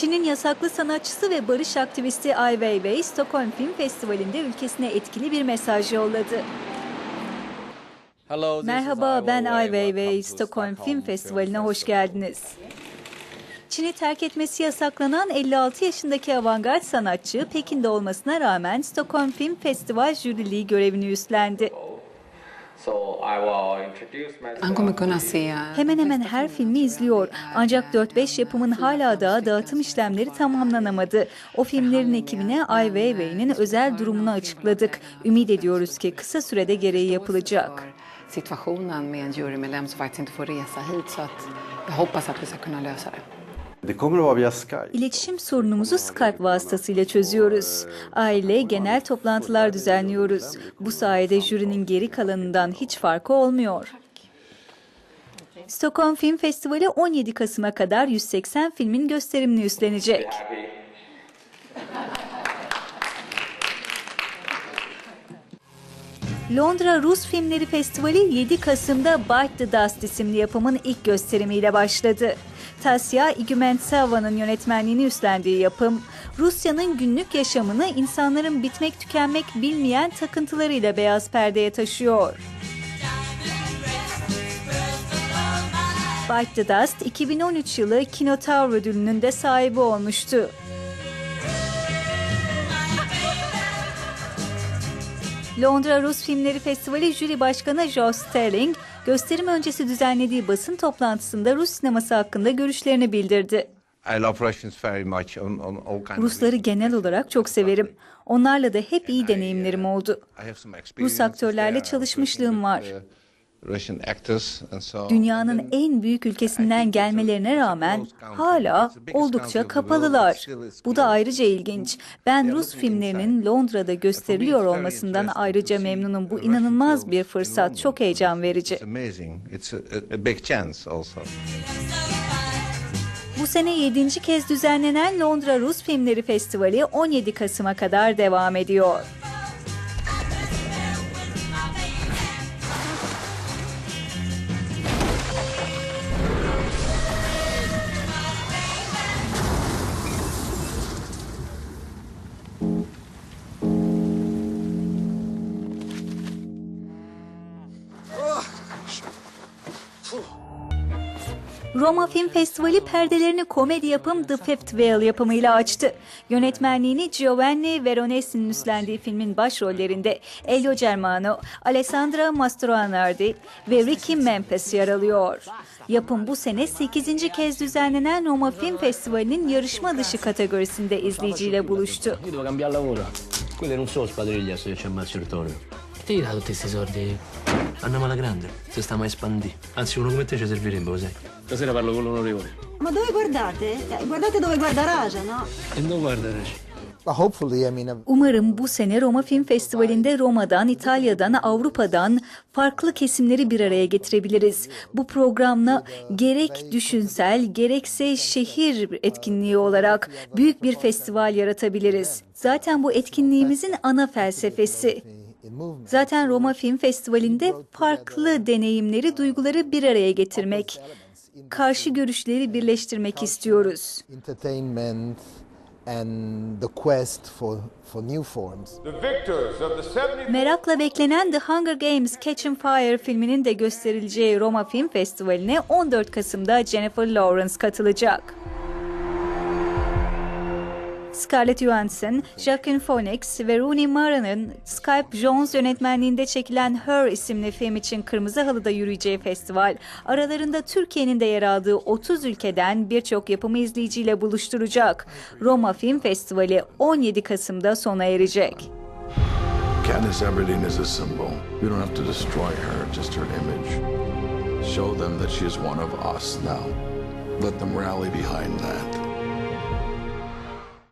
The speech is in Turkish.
Çin'in yasaklı sanatçısı ve barış aktivisti Ai Weiwei, Stockholm Film Festivali'nde ülkesine etkili bir mesaj yolladı. Merhaba, ben Ai Weiwei. Stockholm Film Festivali'ne hoş geldiniz. Çin'i terk etmesi yasaklanan 56 yaşındaki avantgard sanatçı, Pekin'de olmasına rağmen Stockholm Film Festival jüriliği görevini üstlendi. Kunna se... Hemen hemen her filmi izliyor. Ancak 4-5 yapımın hala daha dağıtım işlemleri tamamlanamadı. O filmlerin ekibine Ai Weiwei'nin özel durumunu açıkladık. Ümit ediyoruz ki kısa sürede gereği yapılacak. situationen med en jurymedlem som faktiskt inte får resa hit. Så att jag hoppas att vi ska kunna lösa det. İletişim sorunumuzu Skype vasıtasıyla çözüyoruz. Aile genel toplantılar düzenliyoruz. Bu sayede jürinin geri kalanından hiç farkı olmuyor. Stockholm Film Festivali 17 Kasım'a kadar 180 filmin gösterimini üstlenecek. Londra Rus Filmleri Festivali 7 Kasım'da Bite the Dust isimli yapımın ilk gösterimiyle başladı. Tasya Igumentseva'nın yönetmenliğini üstlendiği yapım, Rusya'nın günlük yaşamını insanların bitmek tükenmek bilmeyen takıntılarıyla beyaz perdeye taşıyor. Bite the Dust 2013 yılı Kinotaur ödülünün de sahibi olmuştu. Londra Rus Filmleri Festivali Jüri Başkanı Joe Sterling, gösterim öncesi düzenlediği basın toplantısında Rus sineması hakkında görüşlerini bildirdi. I love Russians very much Rusları genel olarak çok severim. Onlarla da hep iyi deneyimlerim oldu. Have some Rus aktörlerle çalışmışlığım var. Working with, Russian actors and so. Dünyanın en büyük ülkesinden gelmelerine rağmen hala oldukça kapalılar. Bu da ayrıca ilginç. Ben Rus filmlerinin Londra'da gösteriliyor olmasından ayrıca memnunum. Bu inanılmaz bir fırsat, çok heyecan verici. Bu sene 7. kez düzenlenen Londra Rus Filmleri Festivali 17 Kasım'a kadar devam ediyor. Roma Film Festivali perdelerini komedi yapım The Fifth Whale yapımıyla açtı. Yönetmenliğini Giovanni Veronesi'nin üstlendiği filmin başrollerinde Elio Germano, Alessandra Mastroianardi ve Ricky Mempes yer alıyor. Yapım bu sene 8. kez düzenlenen Roma Film Festivali'nin yarışma dışı kategorisinde izleyiciyle buluştu. Quelle non sono spadriglia se il torno. Ti dà tutti questi soldi? Andiamo alla grande, se stiamo a espandì. Anzi, uno come te ci servirebbe, lo sai. Stasera parlo con l'onorevole. Ma dove guardate? Eh, Guardate dove guarda Raja, no? E non guarda, mean, uh, Umarım bu sene Roma Film Festivali'nde Roma'dan, İtalya'dan, Avrupa'dan farklı kesimleri bir araya getirebiliriz. Bu programla gerek düşünsel gerekse şehir etkinliği olarak büyük bir festival yaratabiliriz. Zaten bu etkinliğimizin ana felsefesi. Zaten Roma Film Festivali'nde farklı deneyimleri, duyguları bir araya getirmek, karşı görüşleri birleştirmek istiyoruz. entertainment and the quest for, for new forms. The victors of the 70th Merakla beklenen The Hunger Games Catching Fire filminin de gösterileceği Roma Film Festivali'ne 14 Kasım'da Jennifer Lawrence katılacak. Scarlett Johansson, Joaquin Phoenix ve Rooney Mara'nın Skype Jones yönetmenliğinde çekilen Her isimli film için kırmızı halıda yürüyeceği festival, aralarında Türkiye'nin de yer aldığı 30 ülkeden birçok yapımı izleyiciyle buluşturacak. Roma Film Festivali 17 Kasım'da sona erecek. Katniss Everdeen is a symbol. We don't have to destroy her, just her image. Show them that she is one of us now. Let them rally behind that.